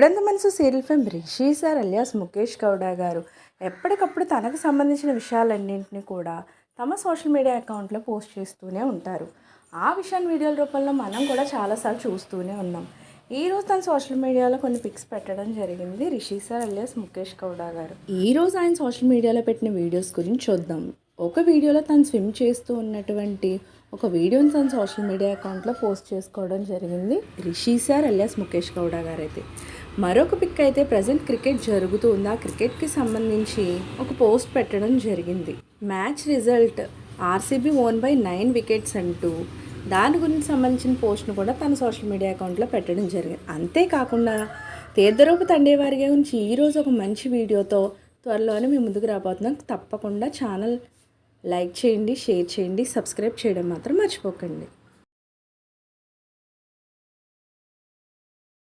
ఎవడంత మనసు serial fame Rishi sir alias Mukesh Gowda garu ఎప్పటికప్పుడు తనకు సంబంధించిన విషయాలన్నింటినీ కూడా తమ సోషల్ మీడియా అకౌంట్లో పోస్ట్ చేస్తూనే ఉంటారు. ఆ విషయాన్ని వీడియోల రూపంలో మనం కూడా చాలాసార్లు చూస్తూనే ఉన్నాం. ఈరోజు తన సోషల్ మీడియాలో కొన్ని పిక్స్ పెట్టడం జరిగింది రిషి సార్ అలియాస్ ముఖేష్ గౌడ గారు. ఈరోజు ఆయన సోషల్ మీడియాలో పెట్టిన వీడియోస్ గురించి చూద్దాం. ఒక వీడియోలో తను స్విమ్ చేస్తూ ఉన్నటువంటి ఒక వీడియోని తన సోషల్ మీడియా అకౌంట్లో పోస్ట్ చేసుకోవడం జరిగింది రిషి సార్ అలియాస్ ముఖేష్ గౌడ గారు అయితే మరొక పిక్ అయితే ప్రజెంట్ క్రికెట్ జరుగుతూ ఉంది ఆ క్రికెట్కి సంబంధించి ఒక పోస్ట్ పెట్టడం జరిగింది. Match result RCB won by nine wickets అంటూ దాని గురించి సంబంధించిన పోస్ట్ను కూడా తన సోషల్ మీడియా అకౌంట్లో పెట్టడం జరిగింది. అంతేకాకుండా తీర్థరూపు తండేవారి గురించి ఈరోజు ఒక మంచి వీడియోతో త్వరలోనే మేము ముందుకు రాబోతున్నాం. తప్పకుండా ఛానల్ లైక్ చేయండి షేర్ చేయండి సబ్స్క్రైబ్ చేయడం మాత్రం మర్చిపోకండి.